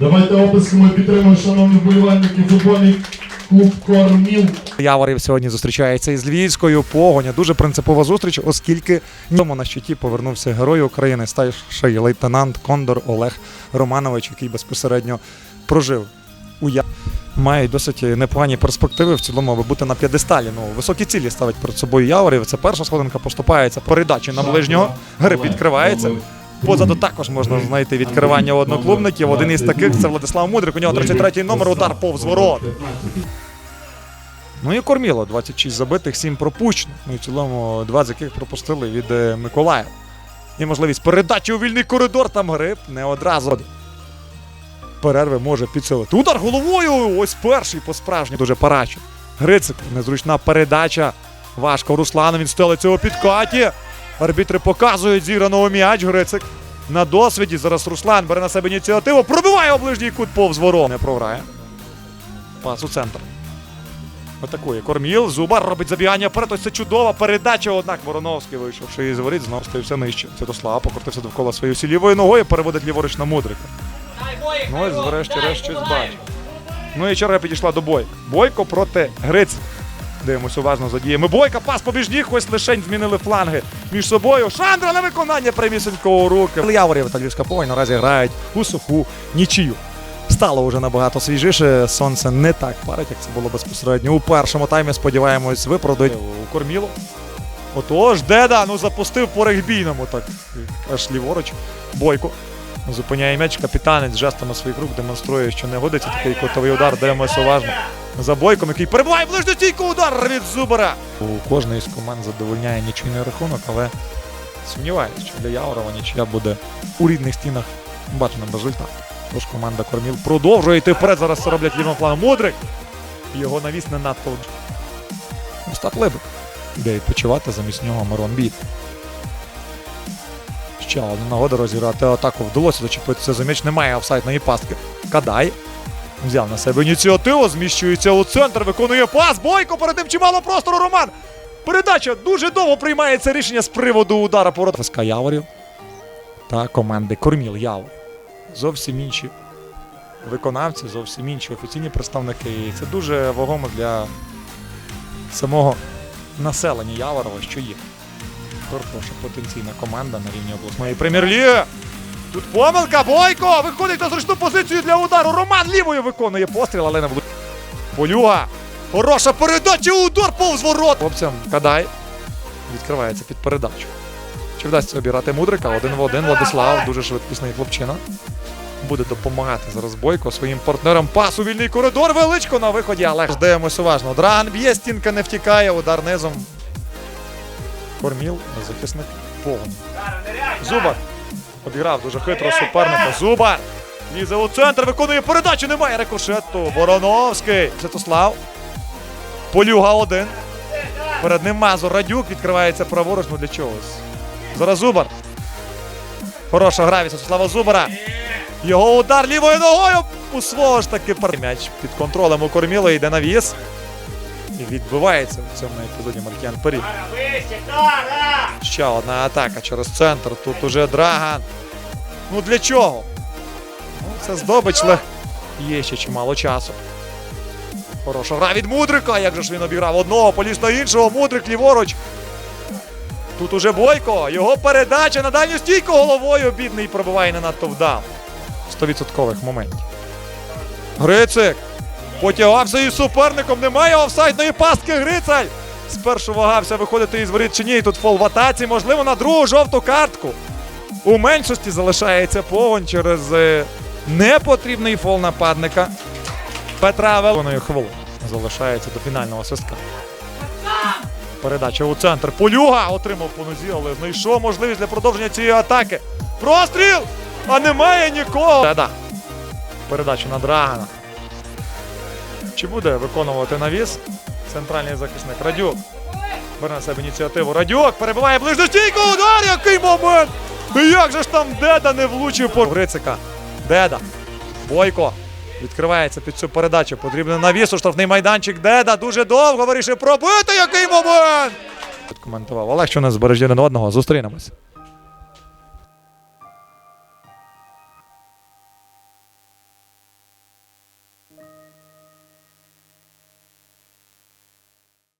Давайте оплесками підтримуємо, шановні вболівальники, футбольний клуб Корміл. Яворів сьогодні зустрічається із Львівською погоня. Дуже принципова зустріч, оскільки ньому на щиті повернувся герой України, старший лейтенант Кондор Олег Романович, який безпосередньо прожив у Я. Має досить непогані перспективи в цілому, аби бути на п'єдесталі. Ну, високі цілі ставить перед собою Яворів. Це перша сходинка поступається передачі на ближнього. Гриб відкривається. Позаду також можна знайти відкривання одноклубників. Один із таких це Владислав Мудрик. У нього 33-й номер, удар повз ворот. Ну і корміло 26 забитих, 7 пропущених. Ну і в цілому два з яких пропустили від е, Миколаєва. І можливість передачі у вільний коридор. Там гриб не одразу. Перерви може підсилити. Удар головою! Ось перший по справжньому дуже парачу. Грицик, незручна передача. Важко Руслану, він стелиться у підкаті. Арбітри показують зіграного м'яч. Грицик на досвіді. Зараз Руслан бере на себе ініціативу. Пробиває у ближній кут повз ворот. Не програє. Пас у центр. Атакує Корміл. Зубар робить забігання вперед. Ось це чудова передача. Однак Вороновський, вийшовши із воріт, знову ставився нижче. Святослав покрутився довкола своєю всі лівою ногою, переводить ліворуч на Мудрика. Ну ось врешті-решт щось. Ну і черга підійшла до Бойка. Бойко проти Гриць. Дивимось уважно за діями. Бойка, пас побіж ніг, ось лишень змінили фланги між собою. Шандра на виконання прямісінько у руки. Яворів та Львівська повінь наразі грають у суху нічию. Стало вже набагато свіжіше. Сонце не так парить, як це було безпосередньо. У першому таймі сподіваємось, виправдають у корміло. Отож, Деда, ну запустив по регбійному так. Аж ліворуч. Бойко. Зупиняє м'яч, капітанець жестами своїх рук демонструє, що не годиться такий котовий удар. Дивимося уважно за бойком, який перебуває ближньо стійку удар від Зубара. У кожної з команд задовольняє нічийний рахунок, але сумніваюся, що для Яворова нічия буде у рідних стінах баченим результатом. Тож команда Корміл продовжує йти вперед. Зараз це роблять лівим планом Мудрик. Його навіс не надто. Остап Либик. Іде відпочивати замість нього Мирон Біт. Ще одна нагода розіграти атаку. Вдалося зачепитися за м'яч. Немає офсайдної пастки. Кадай. Взяв на себе ініціативу, зміщується у центр, виконує пас. Бойко перед тим чимало простору Роман. Передача дуже довго приймається рішення з приводу удара по. ФСК Яворів та команди Корміл Явор. Зовсім інші виконавці, зовсім інші офіційні представники. І це дуже вагомо для самого населення Яворова, що є. Хороша потенційна команда на рівні обласної прем'єр-ліги. Тут помилка, Бойко! Виходить на зручну позицію для удару. Роман лівою виконує постріл, але не влучає. Полюга. Хороша передача, удар повз ворот. Хлопцям Кадай відкривається під передачу. Чи вдасться обіграти Мудрика? Один в один Владислав, дуже швидкісний хлопчина. Буде допомагати зараз Бойко своїм партнерам. Пас у вільний коридор, величко на виході, але дивимось уважно. Драган б'є, стінка не втікає, удар низом. Корміл, захисник повний. Зубар. Обіграв дуже хитро суперника. Зубар. Лізе у центр, виконує передачу. Немає рикошету. Вороновський. Святослав. Полюга один. Перед ним Мазур Радюк. Відкривається праворуч. Ну для чогось. Зараз Зубар. Хороша гра від Святослава Зубара. Його удар лівою ногою. У свого ж таки пар- м'яч під контролем у Корміло йде на віз. І відбивається в цьому епізоді Маркіян Періг. Ще одна атака через центр. Тут уже Драган. Ну для чого? Ну, це здобич, але є ще чимало часу. Хороша гра від Мудрика. Як же ж він обіграв одного, поліз на іншого. Мудрик ліворуч. Тут уже Бойко. Його передача на дальню стійку головою. Бідний пробиває не надто вдало. 100% моментів. Грицик. Потягався із суперником. Немає офсайдної пастки Грицаль. Спершу вагався виходити із воріт чи ні. Тут фол в атаці. Можливо, на другу жовту картку. У меншості залишається повонь через е, непотрібний фол нападника. Петра Велоною хвилин залишається до фінального свистка. Передача у центр. Полюга отримав по нозі, але знайшов можливість для продовження цієї атаки. Простріл! А немає нікого. Передача на Драгана. Чи буде виконувати навіс? Центральний захисник Радюк. Бере на себе ініціативу. Радюк перебиває ближню стійку. Удар! Який момент! Як же ж там Деда не влучив по Грицика? Деда. Бойко. Відкривається під цю передачу. Потрібен навіс у штрафний майданчик. Деда дуже довго вирішив пробити. Який момент! Коментував. Олег, що нас збережі один одного. Зустрінемось.